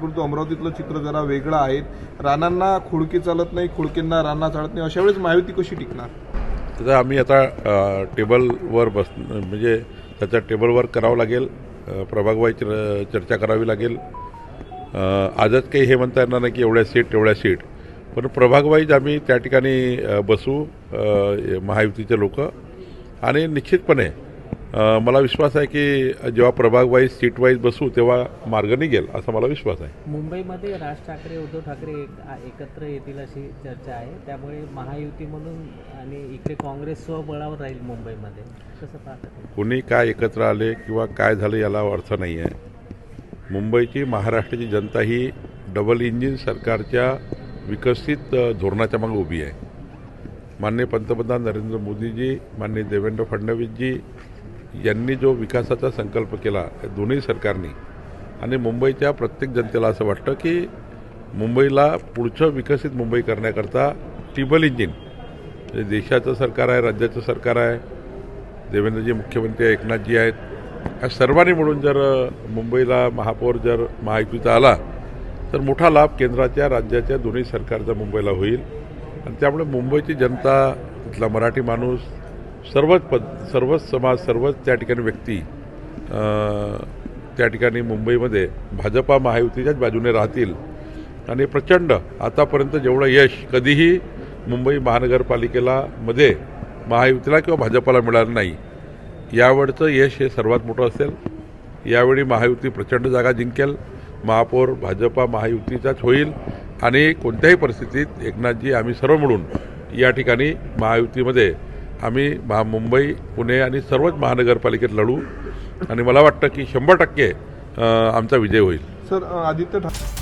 परंतु अमरावतीतलं चित्र जरा वेगळं आहे. रानांना खुडकी चालत नाही खुडकींना राणा चालत नाही अशा वेळेस महायुती कशी टिकणार? त्याचा आम्ही आता टेबलवर बस म्हणजे त्याचा टेबलवर करावं लागेल. प्रभागवाई चर्चा करावी लागेल. आजच काही हे म्हणता येणार नाही की एवढ्या सीट तेवढ्या सीट पण प्रभागवाईज आम्ही त्या ठिकाणी बसू महायुतीचे लोक. आणि निश्चितपणे मला विश्वास आहे की जेव्हा प्रभागवाईज सीटवाईज बसू तेव्हा मार्ग निघेल असा मला विश्वास आहे. मुंबईमध्ये राज ठाकरे उद्धव ठाकरे एकत्र येतील अशी चर्चा आहे. त्यामुळे महायुती म्हणून आणि इकडे काँग्रेस स्वबळावर राहील मुंबईमध्ये. कसं पाहता ते? कोणी काय एकत्र आले किंवा काय झालं याला अर्थ नाही आहे. मुंबईची महाराष्ट्राची जनता ही डबल इंजिन सरकारच्या विकसित धोरणाच्या मागे उभी आहे. माननीय पंतप्रधान नरेंद्र मोदीजी माननीय देवेंद्र फडणवीसजी यांनी जो विकासाचा संकल्प केला दोन्ही सरकारनी आणि मुंबईच्या प्रत्येक जनतेला असं वाटतं की मुंबईला पुढचं विकसित मुंबई करण्याकरता टिबल इंजिन म्हणजे देशाचं सरकार आहे राज्याचं सरकार आहे देवेंद्रजी मुख्यमंत्री आहे, एकनाथजी आहेत या सर्वांनी मिळून जर मुंबईला महापौर जर महायुतीचा आला तर मोठा लाभ केंद्राच्या राज्याच्या दोन्ही सरकारचा मुंबईला होईल. आणि त्यामुळे मुंबईची जनता तिथला मराठी माणूस सर्वच पद सर्वच समाज सर्वच त्या ठिकाणी व्यक्ती त्या ठिकाणी मुंबईमध्ये भाजपा महायुतीच्याच बाजूने राहतील. आणि प्रचंड आतापर्यंत जेवढं यश कधीही मुंबई महानगरपालिकेला मध्ये महायुतीला किंवा भाजपाला मिळालं नाही यावेळचं यश हे सर्वात मोठं असेल. यावेळी महायुती प्रचंड जागा जिंकेल. महापौर भाजपा महायुतीचाच होईल. आणि कोणत्याही परिस्थितीत एकनाथजी आम्ही सर्व मिळून या ठिकाणी महायुतीमध्ये आम्ही महा मुंबई पुणे आणि सर्वच महानगरपालिकेत लढू. आणि मला वाटतं की शंभर टक्के आमचा विजय होईल. सर आदित्य ठाकरे